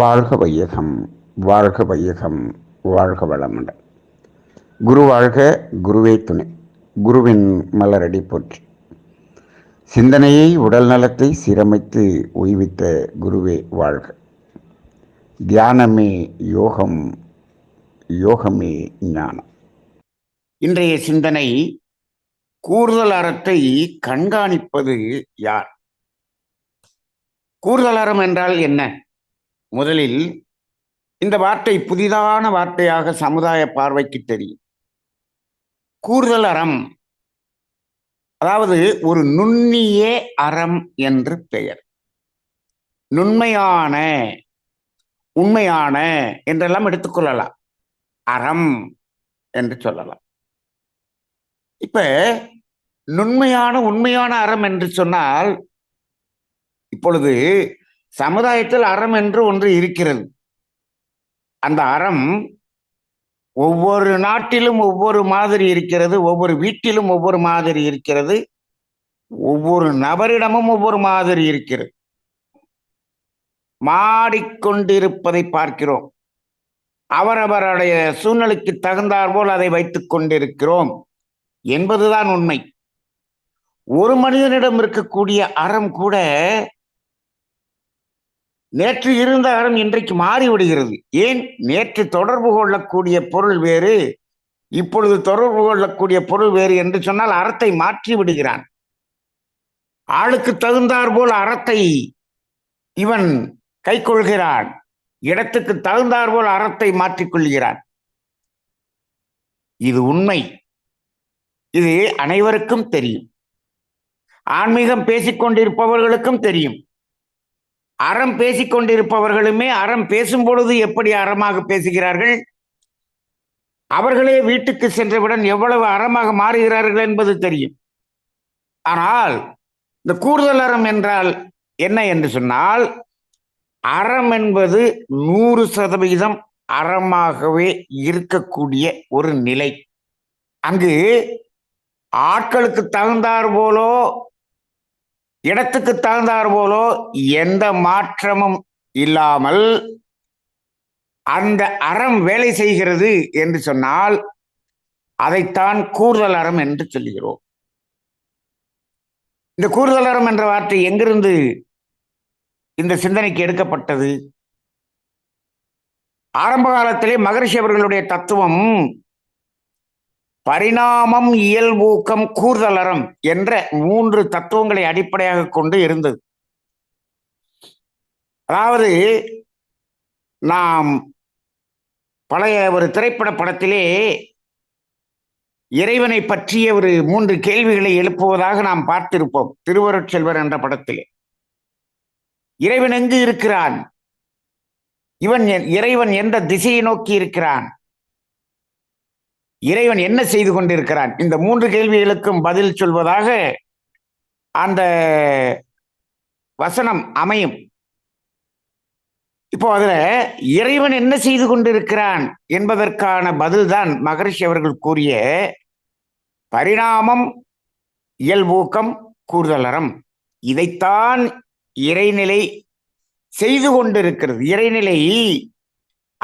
வாழ்க வையகம் வாழ்க வையகம் வாழ்க வளமுடன். குரு வாழ்க குருவே துணை. குருவின் மலரடி போற்றி. சிந்தனையை உடல் நலத்தை சீரமைத்து ஓய்வித்த குருவே வாழ்க. தியானமே யோகம் யோகமே ஞானம். இன்றைய சிந்தனை கூறுதல் அறத்தை கண்காணிப்பது யார்? கூறுதல் அறம் என்றால் என்ன? முதலில் இந்த வார்த்தை புதிதான வார்த்தையாக சமுதாய பார்வைக்கு தெரியும். கூறுதல் அறம் அதாவது ஒரு நுண்ணிய அறம் என்று பெயர். நுண்மையான உண்மையான என்றெல்லாம் எடுத்துக்கொள்ளலாம் அறம் என்று சொல்லலாம். இப்ப நுண்மையான உண்மையான அறம் என்று சொன்னால் இப்பொழுது சமுதாயத்தில் அறம் என்று ஒன்று இருக்கிறது. அந்த அறம் ஒவ்வொரு நாட்டிலும் ஒவ்வொரு மாதிரி இருக்கிறது ஒவ்வொரு வீட்டிலும் ஒவ்வொரு மாதிரி இருக்கிறது ஒவ்வொரு நபரிடமும் ஒவ்வொரு மாதிரி இருக்கிறது. மாடிக்கொண்டிருப்பதை பார்க்கிறோம். அவரவருடைய சூழ்நிலைக்கு தகுந்தாற்போல் அதை வைத்துக் கொண்டிருக்கிறோம் என்பதுதான் உண்மை. ஒரு மனிதனிடம் இருக்கக்கூடிய அறம் கூட நேற்று இருந்த அறம் இன்றைக்கு மாறிவிடுகிறது. ஏன்? நேற்று தொடர்பு கொள்ளக்கூடிய பொருள் வேறு இப்பொழுது தொடர்பு கொள்ளக்கூடிய பொருள் வேறு என்று சொன்னால் அறத்தை மாற்றி விடுகிறான். ஆளுக்கு தகுந்தாற் போல் அறத்தை இவன் கை கொள்கிறான் இடத்துக்கு தகுந்தாற் போல் அறத்தை மாற்றிக்கொள்கிறான் இது உண்மை. இது அனைவருக்கும் தெரியும். ஆன்மீகம் பேசிக்கொண்டிருப்பவர்களுக்கும் தெரியும். அறம் பேசிக்கொண்டிருப்பவர்களுமே அறம் பேசும் பொழுது எப்படி அறமாக பேசுகிறார்கள்? அவர்களே வீட்டுக்கு சென்றவுடன் எவ்வளவு அறமாக மாறுகிறார்கள் என்பது தெரியும். ஆனால் இந்த கூடுதல் அறம் என்றால் என்ன என்று சொன்னால் அறம் என்பது நூறு சதவீதம் அறமாகவே இருக்கக்கூடிய ஒரு நிலை. அங்கு ஆட்களுக்கு தகுந்தார் போலோ இடத்துக்கு தகுந்தார் போலோ எந்த மாற்றமும் இல்லாமல் அந்த அறம் வேலை செய்கிறது என்று சொன்னால் அதைத்தான் கூறுதல் அறம் என்று சொல்லுகிறோம். இந்த கூறுதல் அறம் என்ற வார்த்தை எங்கிருந்து இந்த சிந்தனைக்கு எடுக்கப்பட்டது? ஆரம்ப காலத்திலே மகரிஷி அவர்களுடைய தத்துவம் பரிணாமம் இயல்பூக்கம் கூர்தலறம் என்ற மூன்று தத்துவங்களை அடிப்படையாக கொண்டு இருந்தது. அதாவது நாம் பழைய ஒரு திரைப்பட படத்திலே இறைவனை பற்றிய ஒரு மூன்று கேள்விகளை எழுப்புவதாக நாம் பார்த்திருப்போம். திருவருட்செல்வர் என்ற படத்திலே. இறைவன் எங்கு இருக்கிறான்? இவன் இறைவன் எந்த திசையை நோக்கி இருக்கிறான்? இறைவன் என்ன செய்து கொண்டிருக்கிறான்? இந்த மூன்று கேள்விகளுக்கும் பதில் சொல்வதாக அந்த வசனம் அமையும். இப்போ அதுல இறைவன் என்ன செய்து கொண்டிருக்கிறான் என்பதற்கான பதில்தான் மகரிஷி அவர்கள் கூறிய பரிணாமம் இயல்பூக்கம் கூறுதலறம் இதைத்தான் இறைநிலை செய்து கொண்டிருக்கிறது. இறைநிலை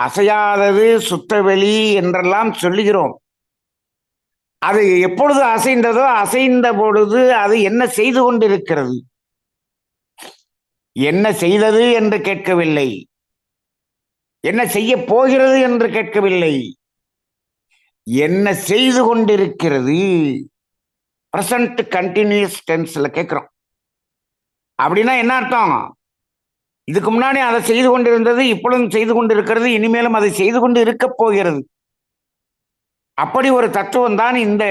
அசையாதது சுத்தவெளி என்றெல்லாம் சொல்லுகிறோம். அது எப்பொழுது அசைந்ததோ அசைந்த பொழுது அது என்ன செய்து கொண்டிருக்கிறது? என்ன செய்தது என்று கேட்கவில்லை. என்ன செய்ய போகிறது என்று கேட்கவில்லை. என்ன செய்து கொண்டிருக்கிறது? பிரசன்ட் கண்டினியூஸ் டென்ஸ்ல கேட்கிறோம். அப்படின்னா என்ன அர்த்தம்? இதுக்கு முன்னாடி அதை செய்து கொண்டிருந்தது இப்பொழுதும் செய்து கொண்டிருக்கிறது இனிமேலும் அதை செய்து கொண்டு இருக்க போகிறது. அப்படி ஒரு தத்துவம் தான் இந்த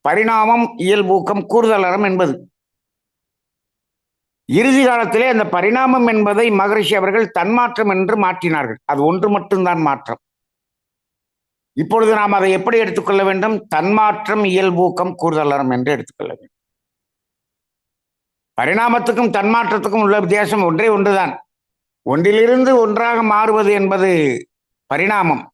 பரிணாமம் இயல்பூக்கம் கூறுதலறம் என்பது. இறுதி காலத்திலே அந்த பரிணாமம் என்பதை மகரிஷி அவர்கள் தன்மாற்றம் என்று மாற்றினார்கள். அது ஒன்று மட்டும்தான் மாற்றம். இப்பொழுது நாம் அதை எப்படி எடுத்துக்கொள்ள வேண்டும்? தன்மாற்றம் இயல்பூக்கம் கூறுதலறம் என்று எடுத்துக்கொள்ள வேண்டும். பரிணாமத்துக்கும் தன்மாற்றத்துக்கும் உள்ள வித்தியாசம் ஒன்றே ஒன்றுதான். ஒன்றிலிருந்து ஒன்றாக மாறுவது என்பது பரிணாமம்.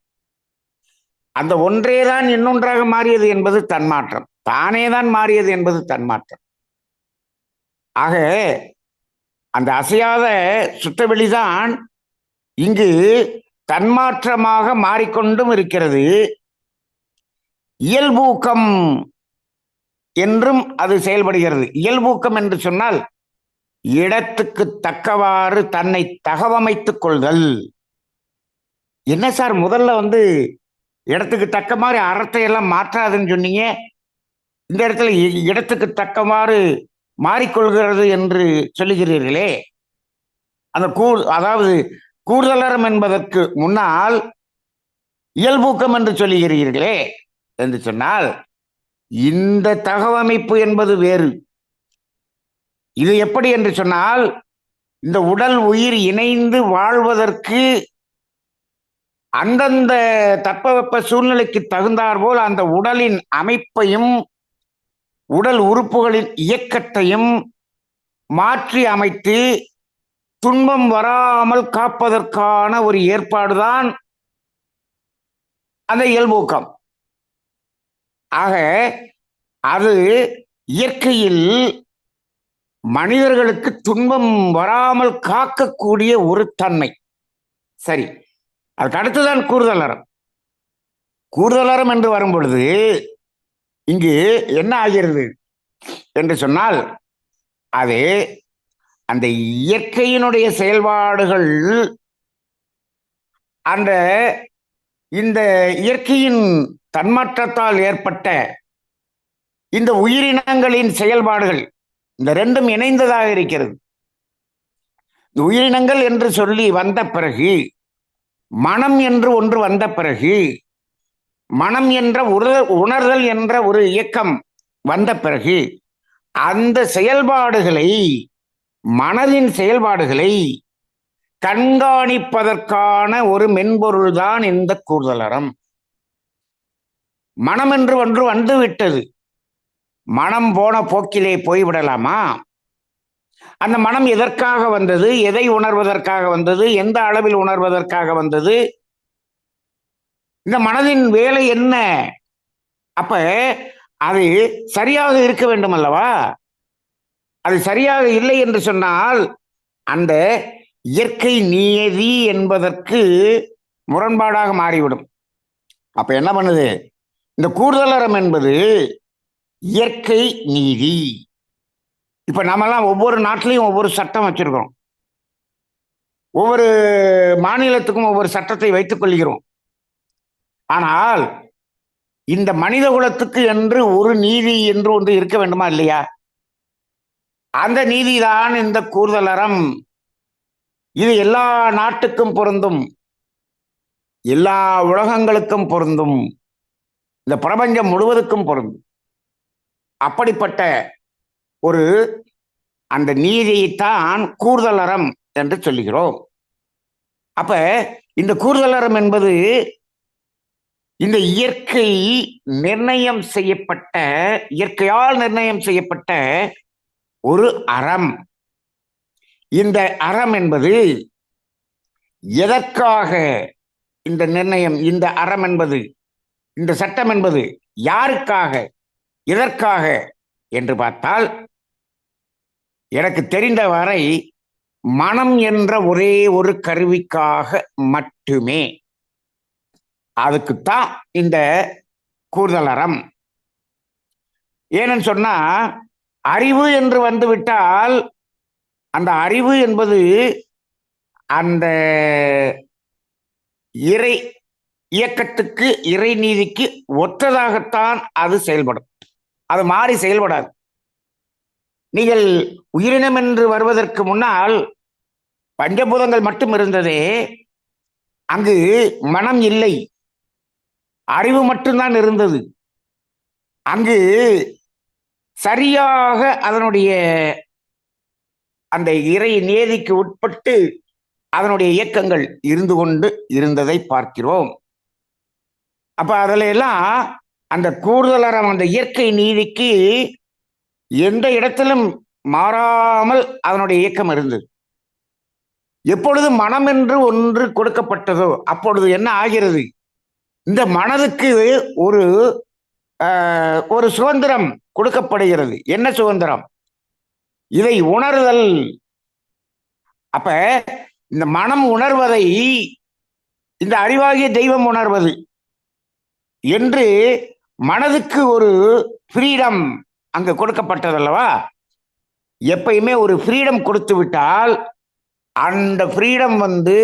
அந்த ஒன்றே தான் இன்னொன்றாக மாறியது என்பது தன்மாற்றம். தானே தான் மாறியது என்பது தன்மாற்றம். ஆக அந்த அசையாத சுத்தவெளிதான் இங்கு தன்மாற்றமாக மாறிக்கொண்டும் இருக்கிறது. இயல்பூக்கம் என்றும் அது செயல்படுகிறது. இயல்பூக்கம் என்று சொன்னால் இடத்துக்கு தக்கவாறு தன்னை தகவமைத்துக் கொள்தல். என்ன சார் முதல்ல வந்து இடத்துக்கு தக்க மாதிரி அறத்தை எல்லாம் மாற்றாதுன்னு சொன்னீங்க. இந்த இடத்துல இ- இடத்துக்கு தக்கமாறு மாறிக்கொள்கிறது என்று சொல்லுகிறீர்களே. அந்த கூ அதாவது கூடுதலறம் என்பதற்கு முன்னால் இயல்பூக்கம் என்று சொல்லுகிறீர்களே என்று சொன்னால் இந்த தகவமைப்பு என்பது வேறு. இது எப்படி என்று சொன்னால் இந்த உடல் உயிர் இணைந்து வாழ்வதற்கு அந்தந்த தட்பவெப்ப சூழ்நிலைக்கு தகுந்தாற்போல் அந்த உடலின் அமைப்பையும் உடல் உறுப்புகளின் இயக்கத்தையும் மாற்றி அமைத்து துன்பம் வராமல் காப்பதற்கான ஒரு ஏற்பாடுதான் அந்த இயல்பூக்கம். ஆக அது இயற்கையில் மனிதர்களுக்கு துன்பம் வராமல் காக்கக்கூடிய ஒரு தன்மை. சரி. அதுக்கு அடுத்துதான் கூறுதலறம் கூறுதலறம் என்று வரும் பொழுது இங்கு என்ன ஆகிறது என்று சொன்னால் அது அந்த இயற்கையினுடைய செயல்பாடுகள் அந்த இந்த இயற்கையின் தன்மாற்றத்தால் ஏற்பட்ட இந்த உயிரினங்களின் செயல்பாடுகள் இந்த ரெண்டும் இணைந்ததாக இருக்கிறது. இந்த உயிரினங்கள் என்று சொல்லி வந்த பிறகு மனம் என்று ஒன்று வந்த பிறகு மனம் என்ற ஒரு உணர்தல் என்ற ஒரு இயக்கம் வந்த பிறகு அந்த செயல்பாடுகளை மனதின் செயல்பாடுகளை கண்காணிப்பதற்கான ஒரு மென்பொருள் தான் இந்த கூடுதலறம் மனம் என்று ஒன்று வந்து விட்டது மனம் போன போக்கிலே போய்விடலாமா? அந்த மனம் எதற்காக வந்தது? எதை உணர்வதற்காக வந்தது? எந்த அளவில் உணர்வதற்காக வந்தது? இந்த மனதின் வேலை என்ன? அப்ப அது சரியாக இருக்க வேண்டும் அல்லவா? அது சரியாக இல்லை என்று சொன்னால் அந்த இயற்கை நியதி என்பதற்கு முரண்பாடாக மாறிவிடும். அப்ப என்ன பண்ணுது? இந்த கூடுதலறம் என்பது இயற்கை நீதி. இப்ப நம்மலாம் ஒவ்வொரு நாட்டிலையும் ஒவ்வொரு சட்டம் வச்சிருக்கிறோம். ஒவ்வொரு மாநிலத்துக்கும் ஒவ்வொரு சட்டத்தை வைத்துக் கொள்கிறோம். ஆனால் இந்த மனித குலத்துக்கு என்று ஒரு நீதி என்று ஒன்று இருக்க வேண்டுமா இல்லையா? அந்த நீதிதான் இந்த கூறுதலறம் இது எல்லா நாட்டுக்கும் பொருந்தும். எல்லா உலகங்களுக்கும் பொருந்தும். இந்த பிரபஞ்சம் முழுவதுக்கும் பொருந்தும். அப்படிப்பட்ட ஒரு அந்த நீதியைத்தான் கூறுதலறம் என்று சொல்லுகிறோம். அப்ப இந்த கூறுதலறம் என்பது இந்த இயற்கை நிர்ணயம் செய்யப்பட்ட இயற்கையால் நிர்ணயம் செய்யப்பட்ட ஒரு அறம். இந்த அறம் என்பது எதற்காக இந்த நிர்ணயம் இந்த அறம் என்பது இந்த சட்டம் என்பது யாருக்காக எதற்காக என்று பார்த்தால் எனக்கு தெரிந்த வரை மனம் என்ற ஒரே ஒரு கருவிக்காக மட்டுமே. அதுக்குத்தான் இந்த கூடுதலறம் ஏன்னு சொன்னா அறிவு என்று வந்துவிட்டால் அந்த அறிவு என்பது அந்த இறை இயக்கத்துக்கு இறை நீதிக்கு ஒத்ததாகத்தான் அது செயல்படும். அது மாறி செயல்படாது. நீங்கள் உயிரினம் என்று வருவதற்கு முன்னால் பஞ்சபூதங்கள் மட்டும் இருந்ததே அங்கு மனம் இல்லை அறிவு மட்டும்தான் இருந்தது. அங்கு சரியாக அதனுடைய அந்த இறை நேதிக்கு உட்பட்டு அதனுடைய இயக்கங்கள் இருந்து கொண்டு இருந்ததை பார்க்கிறோம். அப்ப அதுல எல்லாம் அந்த கூடுதலான அந்த இயற்கை நீதிக்கு எந்த இடத்திலும் மாறாமல் அதனுடைய இயக்கம் இருந்தது. எப்பொழுது மனம் என்று ஒன்று கொடுக்கப்பட்டதோ அப்பொழுது என்ன ஆகிறது? இந்த மனதுக்கு ஒரு ஒரு சுதந்திரம் கொடுக்கப்படுகிறது. என்ன சுதந்திரம்? இதை உணர்தல். அப்ப இந்த மனம் உணர்வதை இந்த அறிவாகிய தெய்வம் உணர்வது என்று மனதுக்கு ஒரு ஃப்ரீடம் அங்க கொடுக்கப்பட்டதல்லவா? எப்பயுமே ஒரு ஃப்ரீடம் கொடுத்து விட்டால் அந்த ஃப்ரீடம் வந்து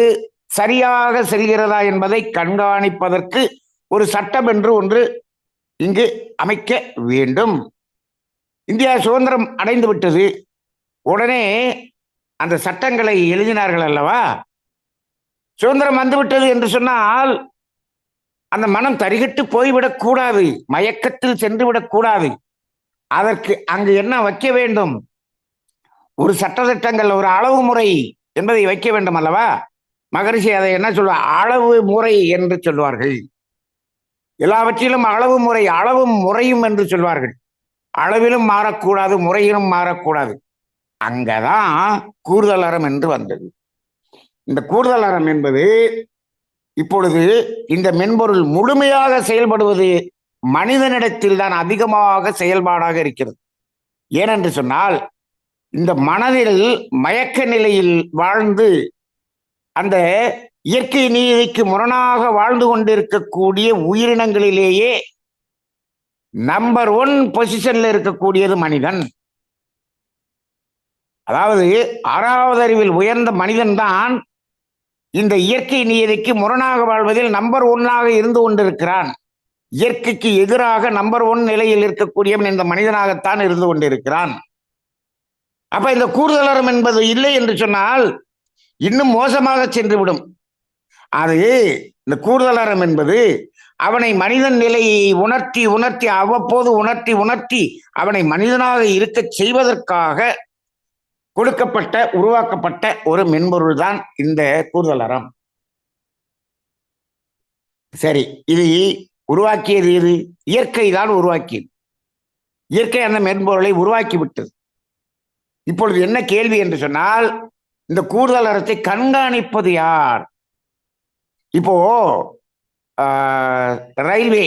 சரியாக செல்கிறதா என்பதை கண்காணிப்பதற்கு ஒரு சட்டம் என்று ஒன்று இங்கு அமைக்க வேண்டும். இந்தியா சுதந்திரம் அடைந்து விட்டது. உடனே அந்த சட்டங்களை எழுதினார்கள் அல்லவா? சுதந்திரம் வந்துவிட்டது என்று சொன்னால் அந்த மனம் தரிகட்டு போய்விடக்கூடாது. மயக்கத்தில் சென்று விடக்கூடாது. அதற்கு அங்கு என்ன வைக்க வேண்டும்? ஒரு சட்டத்திட்டங்கள் ஒரு அளவு முறை என்பதை வைக்க வேண்டும் அல்லவா? மகரிஷி அதை என்ன சொல்வார் அளவு முறை என்று சொல்வார்கள். எல்லாவற்றிலும் அளவு முறை அளவும் முறையும் என்று சொல்வார்கள். அளவிலும் மாறக்கூடாது முறையிலும் மாறக்கூடாது. அங்கதான் கூடுதல் அறம் என்று வந்தது. இந்த கூடுதல் அறம் என்பது இப்பொழுது இந்த மென்பொருள் முழுமையாக செயல்படுவது மனிதனிடத்தில் தான் அதிகமாக செயல்பாடாக இருக்கிறது. ஏனென்று சொன்னால் இந்த மனதில் மயக்க நிலையில் வாழ்ந்து அந்த இயற்கை நீதிக்கு முரணாக வாழ்ந்து கொண்டிருக்கக்கூடிய உயிரினங்களிலேயே நம்பர் ஒன் பொசிஷன்ல இருக்கக்கூடியது மனிதன். அதாவது ஆறாவது அறிவில் உயர்ந்த மனிதன் தான் இந்த இயற்கை நீதிக்கு முரணாக வாழ்வதில் நம்பர் ஒன்னாக இருந்து கொண்டிருக்கிறான். இயற்கைக்கு எதிராக நம்பர் ஒன் நிலையில் இருக்கக்கூடியவன் இந்த மனிதனாகத்தான் இருந்து கொண்டிருக்கிறான். அப்ப இந்த கூடுதலறம் என்பது இல்லை என்று சொன்னால் இன்னும் மோசமாக சென்றுவிடும். அது இந்த கூடுதலரம் என்பது அவனை மனிதன் நிலையை உணர்த்தி உணர்த்தி அவ்வப்போது உணர்த்தி உணர்த்தி அவனை மனிதனாக இருக்கச் செய்வதற்காக கொடுக்கப்பட்ட உருவாக்கப்பட்ட ஒரு மென்பொருள் தான் இந்த கூடுதலரம் சரி இது உருவாக்கியது இது இயற்கை தான் உருவாக்கியது. இயற்கை அந்த மென்பொருளை உருவாக்கி விட்டது. இப்பொழுது என்ன கேள்வி என்று சொன்னால் இந்த கூடுதல் அறத்தை கண்காணிப்பது யார்? இப்போ ரயில்வே.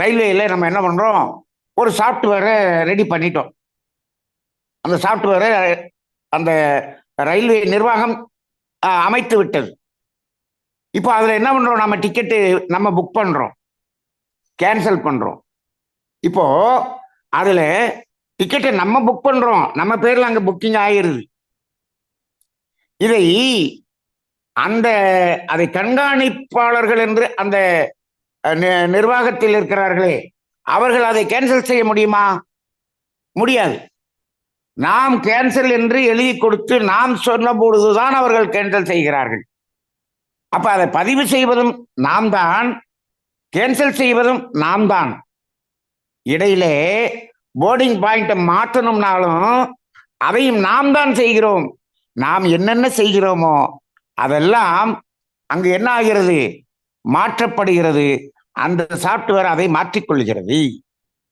ரயில்வேல நம்ம என்ன பண்றோம்? ஒரு சாஃப்ட்வேரை ரெடி பண்ணிட்டோம். அந்த சாஃப்ட்வேரை அந்த ரயில்வே நிர்வாகம் அமைத்து விட்டது. இப்போ அதில் என்ன பண்ணுறோம் நம்ம டிக்கெட்டு நம்ம புக் பண்ணுறோம் கேன்சல் பண்றோம். இப்போ அதுல டிக்கெட்டை நம்ம புக் பண்றோம். நம்ம பேர்ல அங்க புக்கிங் ஆயிருது. இதை அந்த அதை கண்காணிப்பாளர்கள் என்று அந்த நிர்வாகத்தில் இருக்கிறார்களே அவர்கள் அதை கேன்சல் செய்ய முடியுமா? முடியாது. நாம் கேன்சல் என்று எழுதி கொடுத்து நாம் சொன்ன பொழுதுதான் அவர்கள் கேன்சல் செய்கிறார்கள். அப்ப அதை பதிவு செய்வதும் நாம் தான் கேன்சல் செய்வதும் நாம் தான் இடையிலே போர்டிங் பாயிண்ட்டை மாற்றணும்னாலும் அதையும் நாம் தான் செய்கிறோம். நாம் என்னென்ன செய்கிறோமோ அதெல்லாம் அங்கு என்ன ஆகிறது மாற்றப்படுகிறது. அந்த சாஃப்ட்வேர் அதை மாற்றிக்கொள்கிறது.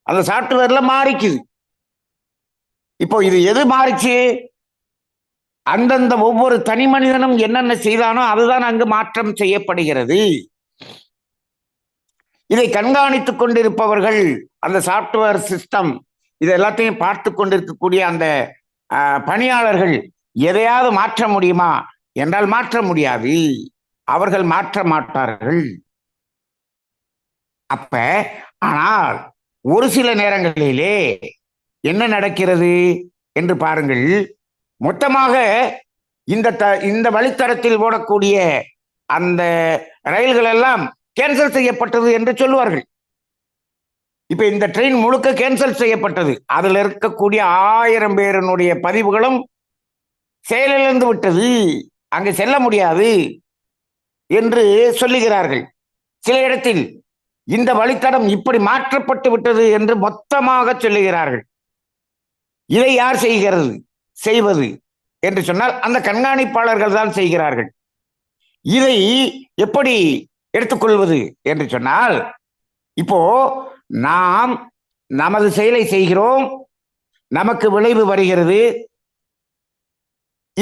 அந்த சாஃப்ட்வேர்ல மாறிக்குது. இப்போ இது எது மாறிச்சு? அந்தந்த ஒவ்வொரு தனி மனிதனும் என்னென்ன செய்தானோ அதுதான் அங்கு மாற்றம் செய்யப்படுகிறது. இதை கண்காணித்துக் கொண்டிருப்பவர்கள் அந்த சாஃப்ட்வேர் சிஸ்டம் இது எல்லாத்தையும் பார்த்து கொண்டிருக்கக்கூடிய அந்த ஆஹ், பணியாளர்கள் எதையாவது மாற்ற முடியுமா? என்றால் மாற்ற முடியாது. அவர்கள் மாற்ற மாட்டார்கள். அப்ப ஆனால் ஒரு சில நேரங்களிலே என்ன நடக்கிறது என்று பாருங்கள். மொத்தமாக இந்த த இந்த வழித்தடத்தில் ஓடக்கூடிய அந்த ரயில்கள் எல்லாம் கேன்சல் செய்யப்பட்டது என்று சொல்லுவார்கள். இப்ப இந்த ட்ரெயின் முழுக்க கேன்சல் செய்யப்பட்டது. அதுல இருக்கக்கூடிய ஆயிரம் பேரினுடைய பதிவுகளும் செயலிழந்து விட்டது. அங்கு செல்ல முடியாது என்று சொல்லுகிறார்கள். சில இடத்தில் இந்த வழித்தடம் இப்படி மாற்றப்பட்டு விட்டது என்று மொத்தமாக சொல்லுகிறார்கள். இதை யார் செய்கிறது? செய்வது என்று சொன்னால் அந்த கண்காணிப்பாளர்கள் தான் செய்கிறார்கள். இதை எப்படி எடுத்துக்கொள்வது என்று சொன்னால் இப்போ நாம் நமது செயலை செய்கிறோம் நமக்கு விளைவு வருகிறது.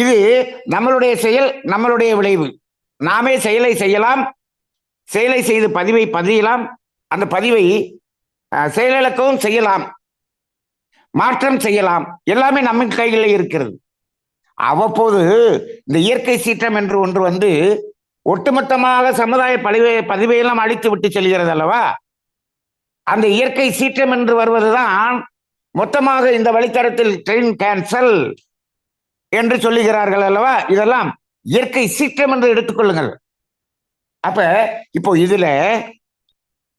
இது நம்மளுடைய செயல் நம்மளுடைய விளைவு. நாமே செயலை செய்யலாம் செயலை செய்து பதிவை பதியலாம் அந்த பதிவை செயலிழக்கவும் செய்யலாம் மாற்றம் செய்யலாம். எல்லாமே நம்ம கையில் இருக்கிறது. அவ்வப்போது இந்த இயற்கை சீற்றம் என்று ஒன்று வந்து ஒட்டுமொத்தமாக சமுதாய பதிவை பதிவையெல்லாம் அழித்து விட்டு செல்கிறது அல்லவா? அந்த இயற்கை சீற்றம் என்று வருவதுதான் மொத்தமாக இந்த வழித்தடத்தில் ட்ரெயின் கேன்சல் என்று சொல்லுகிறார்கள் அல்லவா? இதெல்லாம் இயற்கை சீற்றம் என்று எடுத்துக்கொள்ளுங்கள் அப்ப இப்போ இதுல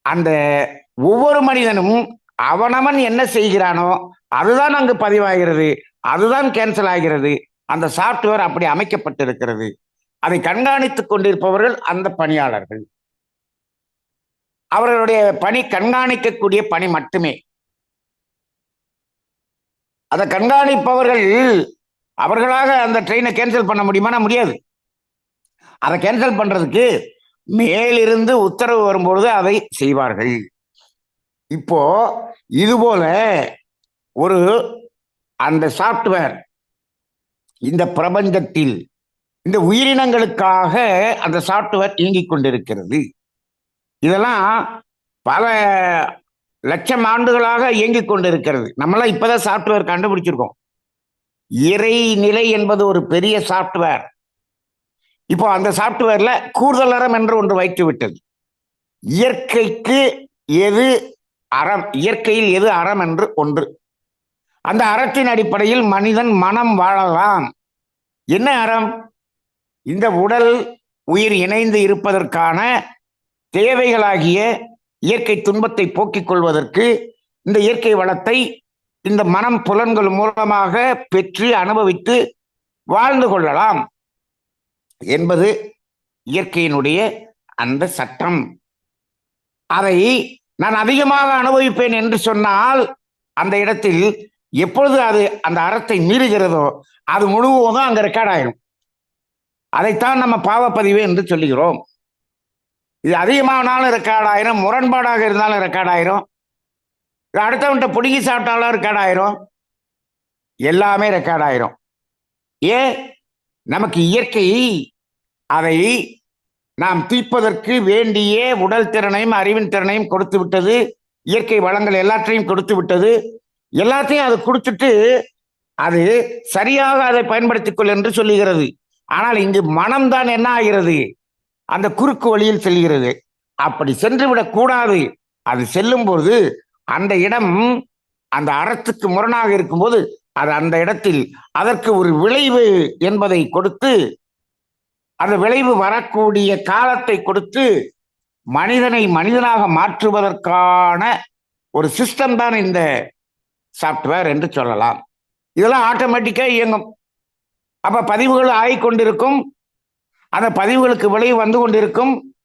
அந்த ஒவ்வொரு மனிதனும் அவனவன் என்ன செய்கிறானோ அதுதான் அங்கு பதிவாகிறது அதுதான் கேன்சல் ஆகிறது. அந்த சாப்ட்வேர் அப்படி அமைக்கப்பட்டிருக்கிறது. அதை கண்காணித்துக் கொண்டிருப்பவர்கள் அந்த பணியாளர்கள். அவர்களுடைய பணி கண்காணிக்கக்கூடிய பணி மட்டுமே. அதை கண்காணிப்பவர்கள் அவர்களாக அந்த ட்ரெயினை கேன்சல் பண்ண முடியுமானா முடியாது. அதை கேன்சல் பண்றதுக்கு மேலிருந்து உத்தரவு வரும்பொழுது அதை செய்வார்கள். இப்போ இது போல ஒரு அந்த சாப்ட்வேர் இந்த பிரபஞ்சத்தில் இந்த உயிரினங்களுக்காக அந்த சாப்ட்வேர் இயங்கிக் கொண்டிருக்கிறது. இதெல்லாம் பல லட்சம் ஆண்டுகளாக இயங்கிக் கொண்டிருக்கிறது. நம்மளாம் இப்பதான் சாப்ட்வேர் கண்டுபிடிச்சிருக்கோம். இறைநிலை என்பது ஒரு பெரிய சாப்ட்வேர் இப்போ அந்த சாப்ட்வேர்ல கூடுதலறம் என்று ஒன்று வைத்து விட்டது. இயற்கைக்கு எது அறம் இயற்கையில் எது அறம் என்று ஒன்று. அந்த அறத்தின் அடிப்படையில் மனிதன் மனம் வாழலாம். என்ன அறம்? இந்த உடல் உயிர் இணைந்து இருப்பதற்கான தேவைகளாகிய இயற்கை துன்பத்தை போக்கிக் கொள்வதற்கு இந்த இயற்கை வளத்தை இந்த மனம் புலன்கள் மூலமாக பெற்று அனுபவித்து வாழ்ந்து கொள்ளலாம் என்பது இயற்கையினுடைய அந்த சட்டம். அதை நான் அதிகமாக அனுபவிப்பேன் என்று சொன்னால் அந்த இடத்தில் எப்பொழுது அது அந்த அறத்தை மீறுகிறதோ அது முழுவதும் அங்க ரெக்கார்ட் ஆயிரும். அதைத்தான் நம்ம பாவப்பதிவு என்று சொல்லுகிறோம். இது அதிகமானாலும் ரெக்கார்ட் ஆயிரும் முரண்பாடாக இருந்தாலும் ரெக்கார்ட் ஆயிரும் இது அடுத்தவன்ட்ட பிடுங்கி சாப்பிட்டாலும் ரெக்கார்ட் ஆயிரும் எல்லாமே ரெக்கார்ட் ஆயிரும் ஏன்? நமக்கு இயற்கை அதை நாம் தீர்ப்பதற்கு வேண்டிய உடல் திறனையும் அறிவின் திறனையும் கொடுத்து விட்டது. இயற்கை வளங்கள் எல்லாற்றையும் கொடுத்து விட்டது. எல்லாத்தையும் அது கொடுத்துட்டு அது சரியாக அதை பயன்படுத்திக் கொள் என்று சொல்லுகிறது. ஆனால் இங்கு மனம்தான் என்ன ஆகிறது? அந்த குறுக்கு வழியில் செல்கிறது. அப்படி சென்று விடக்கூடாது அது செல்லும் பொழுது அந்த இடம் அந்த அறத்துக்கு முரணாக இருக்கும்போது அது அந்த இடத்தில் அதற்கு ஒரு விளைவு என்பதை கொடுத்து அந்த விளைவு வரக்கூடிய காலத்தை கொடுத்து மனிதனை மனிதனாக மாற்றுவதற்கான ஒரு சிஸ்டம் தான் இந்த சாப்ட்வேர் என்று சொல்லலாம். இதெல்லாம் ஆட்டோமேட்டிக்காக இயங்கும். அப்ப பதிவுகள் ஆகிக்கொண்டிருக்கும். அந்த பதிவுகளுக்கு விளைவு வந்து கொண்டிருக்கும்.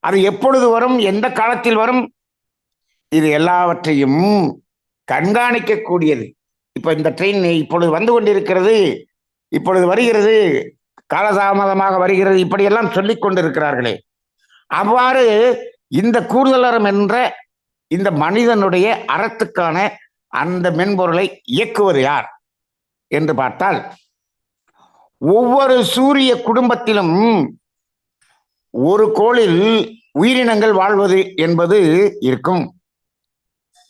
அது எப்பொழுது வரும்? எந்த காலத்தில் வரும்? இது எல்லாவற்றையும் கண்காணிக்கக்கூடியது. இப்ப இந்த ட்ரெயின் இப்பொழுது வந்து கொண்டிருக்கிறது. இப்பொழுது வருகிறது. காலதாமதமாக வருகிறது. இப்படியெல்லாம் சொல்லிக் கொண்டிருக்கிறார்களே. அவ்வாறு இந்த கூடுதலறம் என்ற இந்த மனிதனுடைய அறத்துக்கான அந்த மென்பொருளை இயக்குவது யார்? என்று பார்த்தால் ஒவ்வொரு சூரிய குடும்பத்திலும் ஒரு கோளில் உயிரினங்கள் வாழ்வது என்பது இருக்கும்.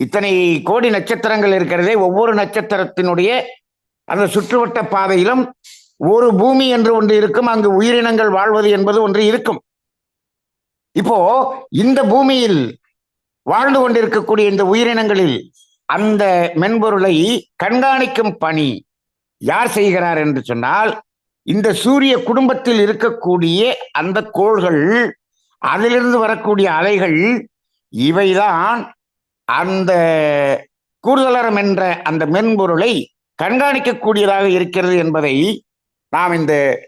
இத்தனை கோடி நட்சத்திரங்கள் இருக்கிறதே ஒவ்வொரு நட்சத்திரத்தினுடைய அந்த சுற்றுவட்ட பாதையிலும் ஒரு பூமி என்று ஒன்று இருக்கும் அங்கு உயிரினங்கள் வாழ்வது என்பது ஒன்று இருக்கும். இப்போ இந்த பூமியில் வாழ்ந்து கொண்டிருக்கக்கூடிய இந்த உயிரினங்களில் அந்த மென்பொருளை கண்காணிக்கும் பணி யார் செய்கிறார் என்று சொன்னால் இந்த சூரிய குடும்பத்தில் இருக்கக்கூடிய அந்த கோள்கள் அதிலிருந்து வரக்கூடிய அலைகள் இவைதான் அந்த கூடுதலரம் என்ற அந்த மென்பொருளை கண்காணிக்கக்கூடியதாக இருக்கிறது என்பதை நாம் இந்த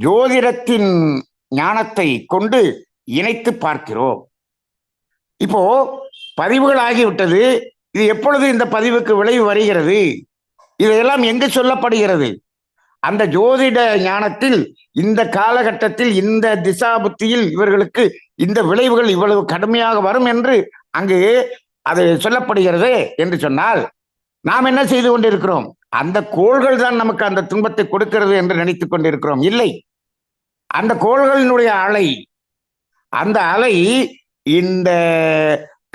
ஜோதிடத்தின் ஞானத்தை கொண்டு இணைத்து பார்க்கிறோம். இப்போ பதிவுகள் ஆகிவிட்டது. இது எப்பொழுது இந்த பதிவுக்கு விளைவு வருகிறது? இதையெல்லாம் எங்கு சொல்லப்படுகிறது? அந்த ஜோதிட ஞானத்தில் இந்த காலகட்டத்தில் இந்த திசா புத்தியில் இவர்களுக்கு இந்த விளைவுகள் இவ்வளவு கடுமையாக வரும் என்று அங்கு அது சொல்லப்படுகிறது என்று சொன்னால் நாம் என்ன செய்து கொண்டிருக்கிறோம்? அந்த கோள்கள் தான் நமக்கு அந்த துன்பத்தை கொடுக்கிறது என்று நினைத்துக் கொண்டிருக்கிறோம். இல்லை. அந்த கோள்களினுடைய அலை அந்த அலை இந்த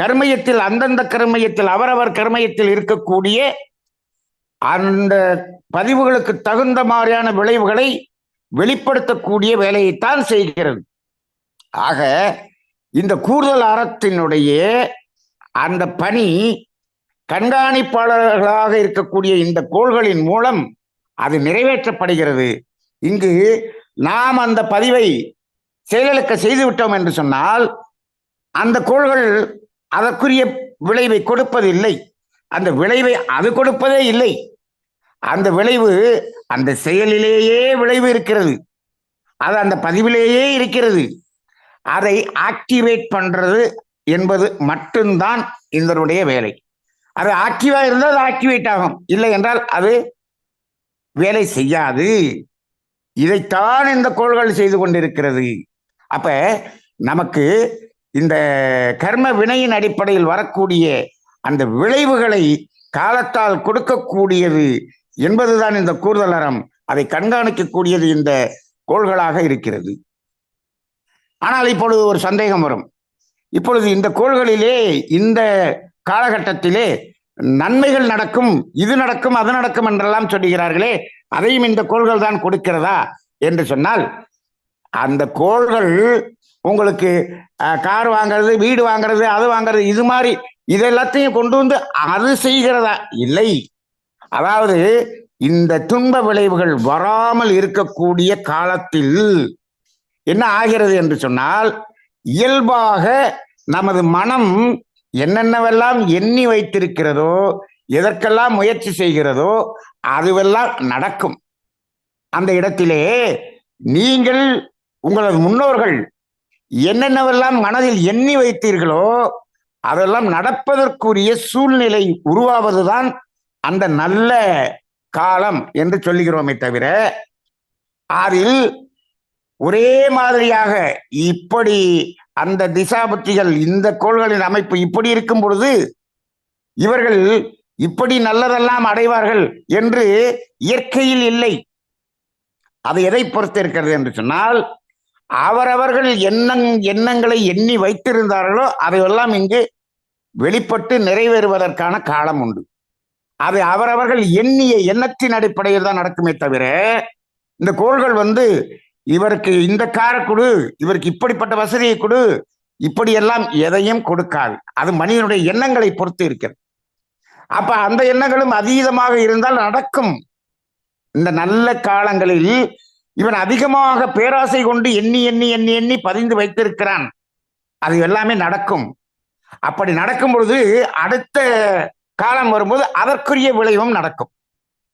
கர்மயத்தில் அந்தந்த கர்மயத்தில் அவரவர் கர்மயத்தில் இருக்கக்கூடிய அந்த பதிவுகளுக்கு தகுந்த மாதிரியான விளைவுகளை வெளிப்படுத்தக்கூடிய வேலையைத்தான் செய்கிறது. ஆக இந்த கூடுதல் அறத்தினுடைய அந்த பணி கண்காணிப்பாளர்களாக இருக்கக்கூடிய இந்த கோள்களின் மூலம் அது நிறைவேற்றப்படுகிறது. இங்கு நாம் அந்த பதிவை செயலிழக்க செய்து விட்டோம் என்று சொன்னால் அந்த கோள்கள் அதற்குரிய விளைவை கொடுப்பதில்லை. அந்த விளைவை அது கொடுப்பதே இல்லை. அந்த விளைவு அந்த செயலிலேயே விளைவு இருக்கிறது. அது அந்த பதிவிலேயே இருக்கிறது. அதை ஆக்டிவேட் பண்றது என்பது மட்டும்தான் இதனுடைய வேலை. அது ஆக்டிவா இருந்தால் அது ஆக்டிவேட் ஆகும். இல்லை என்றால் அது வேலை செய்யாது. இதைத்தான் இந்த கோள்கள் செய்து கொண்டிருக்கிறது. அப்ப நமக்கு இந்த கர்ம வினையின் அடிப்படையில் வரக்கூடிய அந்த விளைவுகளை காலத்தால் கொடுக்கக்கூடியது என்பதுதான் இந்த கூடுதல் அறம். அதை கண்காணிக்கக்கூடியது இந்த கோள்களாக இருக்கிறது. ஆனால் இப்பொழுது ஒரு சந்தேகம் வரும். இப்பொழுது இந்த கோள்களிலே இந்த காலகட்டத்திலே நன்மைகள் நடக்கும் இது நடக்கும் அது நடக்கும் என்றெல்லாம் சொல்லுகிறார்களே அதையும் இந்த கோள்கள் தான் கொடுக்கிறதா என்று சொன்னால் அந்த கோள்கள் உங்களுக்கு கார் வாங்குறது வீடு வாங்குறது அது வாங்குறது இது மாதிரி இது எல்லாத்தையும் கொண்டு வந்து அது செய்கிறதா? இல்லை. அதாவது இந்த துன்ப விளைவுகள் வராமல் இருக்கக்கூடிய காலத்தில் என்ன ஆகிறது என்று சொன்னால் இயல்பாக நமது மனம் என்னென்னவெல்லாம் எண்ணி வைத்திருக்கிறதோ எதற்கெல்லாம் முயற்சி செய்கிறதோ அதுவெல்லாம் நடக்கும். அந்த இடத்திலே நீங்கள் உங்களது முன்னோர்கள் என்னென்னவெல்லாம் மனதில் எண்ணி வைத்தீர்களோ அதெல்லாம் நடப்பதற்குரிய சூழ்நிலை உருவாவதுதான் அந்த நல்ல காலம் என்று சொல்லுகிறோமே தவிர அதில் ஒரே மாதிரியாக இப்படி அந்த திசாபுத்திகள் இந்த கோள்களின் அமைப்பு இப்படி இருக்கும் பொழுது இவர்கள் இப்படி நல்லதெல்லாம் அடைவார்கள் என்று இயற்கையில் இல்லை. அது எதை பொறுத்து இருக்கிறது என்று சொன்னால் அவரவர்கள் எண்ணங் எண்ணங்களை எண்ணி வைத்திருந்தார்களோ அதையெல்லாம் இங்கு வெளிப்பட்டு நிறைவேறுவதற்கான காலம் உண்டு. அது அவரவர்கள் எண்ணிய எண்ணத்தின் அடிப்படையில் தான் நடக்குமே தவிர இந்த கோள்கள் வந்து இவருக்கு இந்த காரை கொடு இவருக்கு இப்படிப்பட்ட வசதியை கொடு இப்படியெல்லாம் எதையும் கொடுக்காது. அது மனிதனுடைய எண்ணங்களை பொறுத்து இருக்கிறது. அப்ப அந்த எண்ணங்களும் அதீதமாக இருந்தால் நடக்கும். இந்த நல்ல காலங்களில் இவன் அதிகமாக பேராசை கொண்டு எண்ணி எண்ணி எண்ணி எண்ணி பதிந்து வைத்திருக்கிறான். அது எல்லாமே நடக்கும். அப்படி நடக்கும் பொழுது அடுத்த காலம் வரும்போது அதற்குரிய விளைவும் நடக்கும்.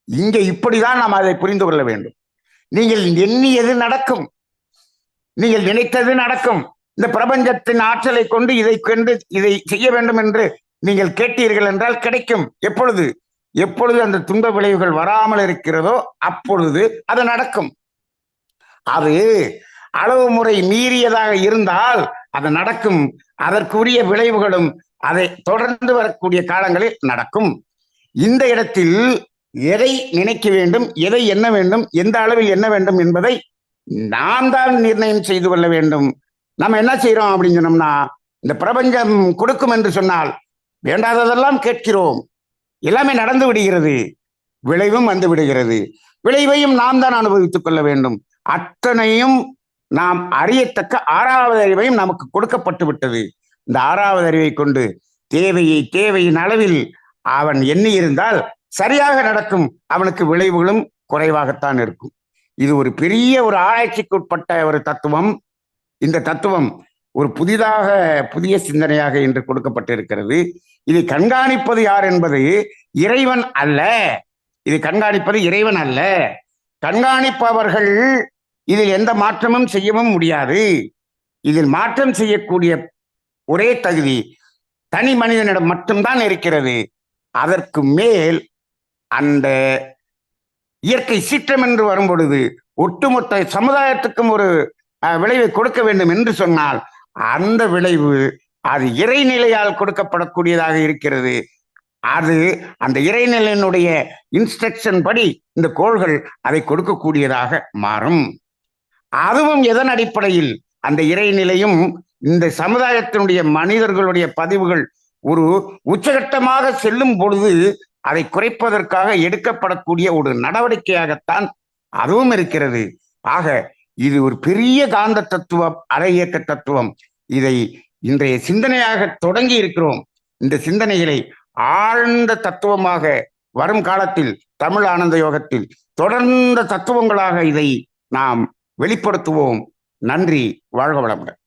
இங்க இப்படிதான் நாம் அதை புரிந்து கொள்ள வேண்டும். நீங்கள் எண்ணியது நடக்கும். நீங்கள் நினைத்தது நடக்கும். இந்த பிரபஞ்சத்தின் ஆற்றலை கொண்டு இதை கொண்டு இதை செய்ய வேண்டும் என்று நீங்கள் கேட்டீர்கள் என்றால் கிடைக்கும். எப்பொழுது? எப்பொழுது அந்த துன்ப விளைவுகள் வராமல் இருக்கிறதோ அப்பொழுது அது நடக்கும். அது அளவு முறை மீறியதாக இருந்தால் அது நடக்கும். அதற்குரிய விளைவுகளும் அதை தொடர்ந்து வரக்கூடிய காலங்களில் நடக்கும். இந்த இடத்தில் எதை நினைக்க வேண்டும் எதை என்ன வேண்டும் எந்த அளவில் என்ன வேண்டும் என்பதை நாம் தான் நிர்ணயம் செய்து கொள்ள வேண்டும். நம்ம என்ன செய்யறோம் அப்படின்னு சொன்னோம்னா இந்த பிரபஞ்சம் கொடுக்கும் என்று சொன்னால் வேண்டாததெல்லாம் கேட்கிறோம். எல்லாமே நடந்து விடுகிறது. விளைவும் வந்து விடுகிறது. விளைவையும் நாம் தான் அனுபவித்துக் கொள்ள வேண்டும். அத்தனையும் நாம் அறியத்தக்க ஆறாவது அறிவையும் நமக்கு கொடுக்கப்பட்டு விட்டது. இந்த ஆறாவது அறிவை கொண்டு தேவையை தேவையின் அளவில் அவன் எண்ணி இருந்தால் சரியாக நடக்கும். அவனுக்கு விளைவுகளும் குறைவாகத்தான் இருக்கும். இது ஒரு பெரிய ஒரு ஆராய்ச்சிக்கு உட்பட்ட ஒரு தத்துவம். இந்த தத்துவம் ஒரு புதிதாக புதிய சிந்தனையாக இன்று கொடுக்கப்பட்டிருக்கிறது. இதை கண்காணிப்பது யார் என்பது இறைவன் அல்ல. இது கண்காணிப்பது இறைவன் அல்ல. கண்காணிப்பவர்கள் இதில் எந்த மாற்றமும் செய்யவும் முடியாது. இதில் மாற்றம் செய்யக்கூடிய ஒரே தகுதி தனி மனிதனிடம் மட்டும்தான் இருக்கிறது. அதற்கு மேல் அந்த இயற்கை சீற்றம் என்று வரும் பொழுது ஒட்டுமொத்த சமுதாயத்துக்கும் ஒரு விளைவை கொடுக்க வேண்டும் என்று சொன்னால் அந்த விளைவு அது இறைநிலையால் கொடுக்கப்படக்கூடியதாக இருக்கிறது. அது அந்த இறைநிலையினுடைய இன்ஸ்ட்ரக்ஷன் படி இந்த கோள்கள் அதை கொடுக்கக்கூடியதாக மாறும். அதுவும் எதன் அடிப்படையில்? அந்த இறைநிலையும் இந்த சமுதாயத்தினுடைய மனிதர்களுடைய பதிவுகள் ஒரு உச்சகட்டமாக செல்லும் பொழுது அதை குறைப்பதற்காக எடுக்கப்படக்கூடிய ஒரு நடவடிக்கையாகத்தான் அதுவும் இருக்கிறது. ஆக இது ஒரு பெரிய காந்த தத்துவம் அரை இயக்க தத்துவம். இதை இன்றைய சிந்தனையாக தொடங்கி இருக்கிறோம். இந்த சிந்தனைகளை ஆழ்ந்த தத்துவமாக வரும் காலத்தில் தமிழ் ஆனந்த யோகத்தில் தொடர்ந்த தத்துவங்களாக இதை நாம் வெளிப்படுத்துவோம். நன்றி. வாழ்க வளமுடன்.